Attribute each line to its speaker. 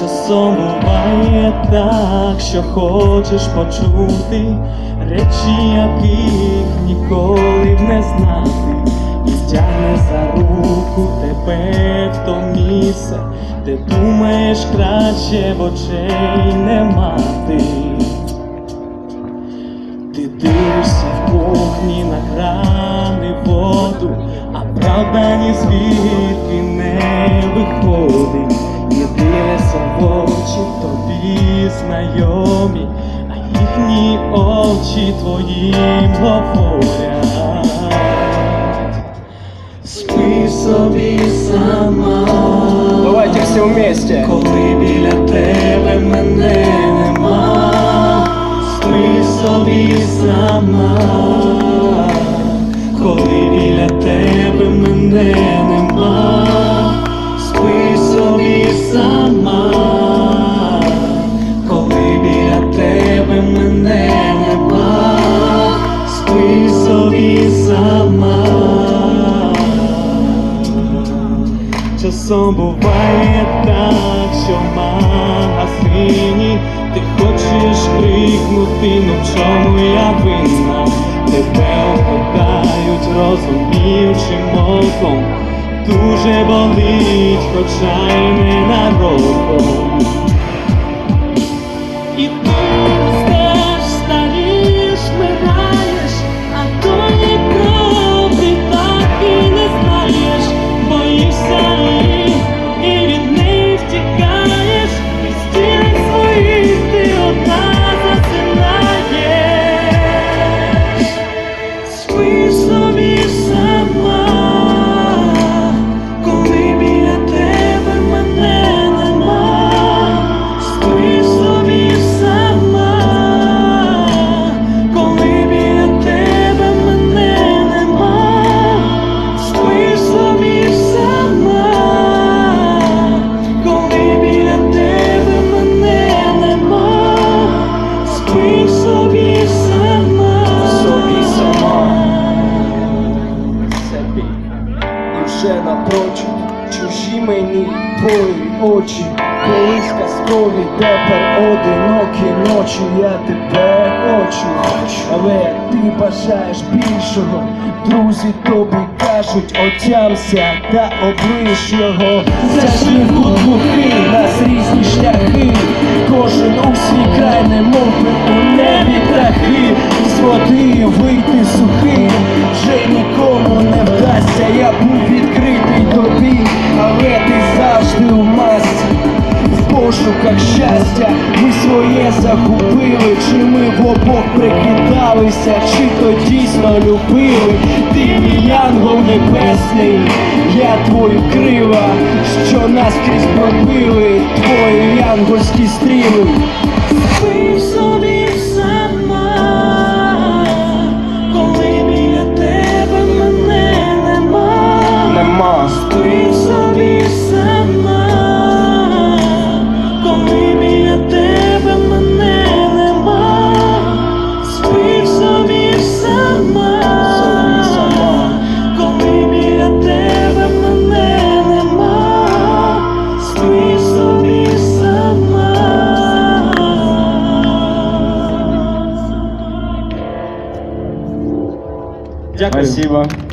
Speaker 1: Часом буває так, що хочеш почути речі, яких ніколи б не знати, і тягне за руку тебе в то місце, де думаєш краще в очей не мати. Ти дивишся в кухні на крани воду, а правда ні звідки не виходить, знайомі, а їхні очі твоїм говорять. Спи собі сама.
Speaker 2: Давайте все вместе.
Speaker 1: Коли біля тебе мене нема, спи собі сама, коли біля тебе мене нема, Часом буває так, що в магазині. Ти хочеш крикнути, ну в чому я винна, тебе опитають, розуміючим оком, дуже болить, хоча й не
Speaker 2: мені твої очі. Колись казкові, тепер одинокі ночі. Я тебе хочу, але ти бажаєш більшого. Друзі тобі кажуть, отямся та облиш його. Зажив тут глухий, нас різні шляхи. Кожен у свій край, немов би щастя ми своє загубили, чи ми в обох прикидалися, чи то дійсно любили. Ти мій янгол небесний, я твої крила, що наскрізь пробили, твої янгольські стріли.
Speaker 1: Дякую.
Speaker 2: Спасибо.